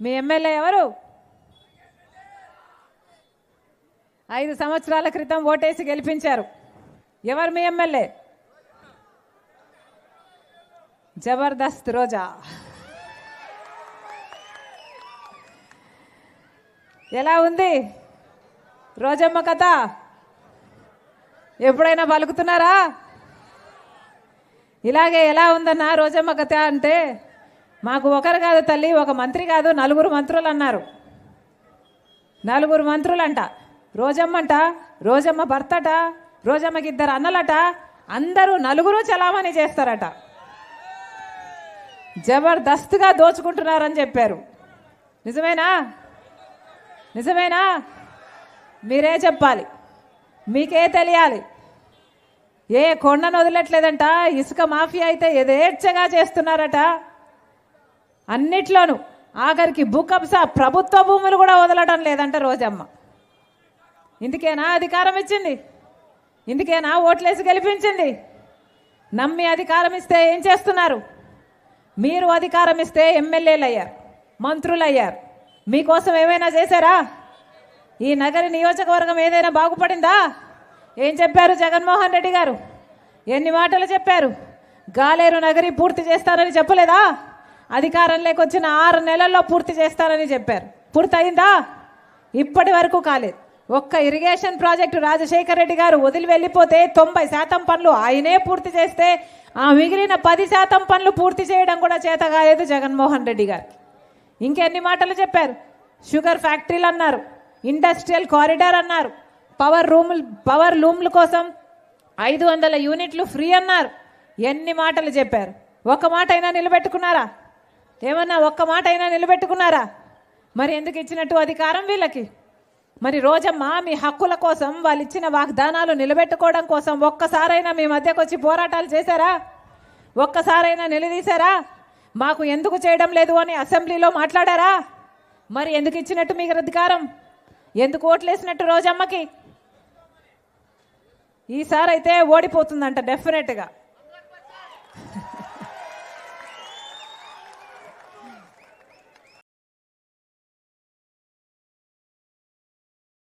మీ MLA ఎవరు? ఐదు సంవత్సరాల క్రితం ఓటేసి గెలిపించారు. ఎవరు మీ ఎమ్మెల్యే? జబర్దస్త్ రోజా. ఎలా ఉంది? రోజమ్మ కథ? ఎప్పుడైనా పలుకుతున్నారా? ఇలాగే ఎలా ఉందన్నా రోజమ్మ కథ అంటే మాకు ఒకరు కాదు తల్లి ఒక మంత్రి కాదు నలుగురు మంత్రులు అన్నారు. నలుగురు మంత్రులంట. రోజమ్మంట రోజమ్మ భర్తట రోజమ్మకి ఇద్దరు అన్నలట అందరూ నలుగురు చలామణి చేస్తారట. జబర్దస్త్గా దోచుకుంటున్నారని చెప్పారు. నిజమేనా? నిజమేనా? మీరే చెప్పాలి. మీకే తెలియాలి. ఏ కొండను వదలట్లేదంట ఇసుక మాఫియా అయితే యథేచ్ఛగా చేస్తున్నారట. అన్నిట్లోనూ ఆఖరికి భూకబ్స ప్రభుత్వ భూములు కూడా వదలడం లేదంట రోజమ్మ. ఇందుకేనా అధికారం ఇచ్చింది? ఇందుకేనా ఓట్లేసి గెలిపించింది? నమ్మి అధికారం ఇస్తే ఏం చేస్తున్నారు? మీరు అధికారం ఇస్తే ఎమ్మెల్యేలు అయ్యారు మంత్రులు అయ్యారు మీకోసం ఏమైనా చేశారా? ఈ నగరి నియోజకవర్గం ఏదైనా బాగుపడిందా? ఏం చెప్పారు జగన్మోహన్ రెడ్డి గారు? ఎన్ని మాటలు చెప్పారు? గాలేరు నగరి పూర్తి చేస్తారని చెప్పలేదా? అధికారంలోకి వచ్చిన ఆరు నెలల్లో పూర్తి చేస్తానని చెప్పారు. పూర్తి అయిందా ఇప్పటి వరకు కాలేదు. ఒక్క ఇరిగేషన్ ప్రాజెక్టు రాజశేఖర రెడ్డి గారు వదిలి వెళ్ళిపోతే తొంభై శాతం పనులు ఆయనే పూర్తి చేస్తే ఆ మిగిలిన పది శాతం పనులు పూర్తి చేయడం కూడా చేత కాలేదు జగన్మోహన్ రెడ్డి గారికి ఇంకెన్ని మాటలు చెప్పారు? షుగర్ ఫ్యాక్టరీలు అన్నారు ఇండస్ట్రియల్ కారిడార్ అన్నారు పవర్ రూములు పవర్ లూమ్ల కోసం ఐదు వందల యూనిట్లు ఫ్రీ అన్నారు. ఎన్ని మాటలు చెప్పారు? ఒక్క మాట అయినా నిలబెట్టుకున్నారా? ఏమన్నా ఒక్క మాట అయినా నిలబెట్టుకున్నారా? మరి ఎందుకు ఇచ్చినట్టు అధికారం వీళ్ళకి? మరి రోజమ్మ మీ హక్కుల కోసం వాళ్ళు ఇచ్చిన వాగ్దానాలు నిలబెట్టుకోవడం కోసం ఒక్కసారైనా మీ మధ్యకు వచ్చి పోరాటాలు చేశారా? ఒక్కసారైనా నిలదీశారా? మాకు ఎందుకు చేయడం లేదు అని అసెంబ్లీలో మాట్లాడారా? మరి ఎందుకు ఇచ్చినట్టు మీకు అధికారం? ఎందుకు ఓట్లేసినట్టు రోజమ్మకి? ఈసారి అయితే ఓడిపోతుందంట డెఫినెట్గా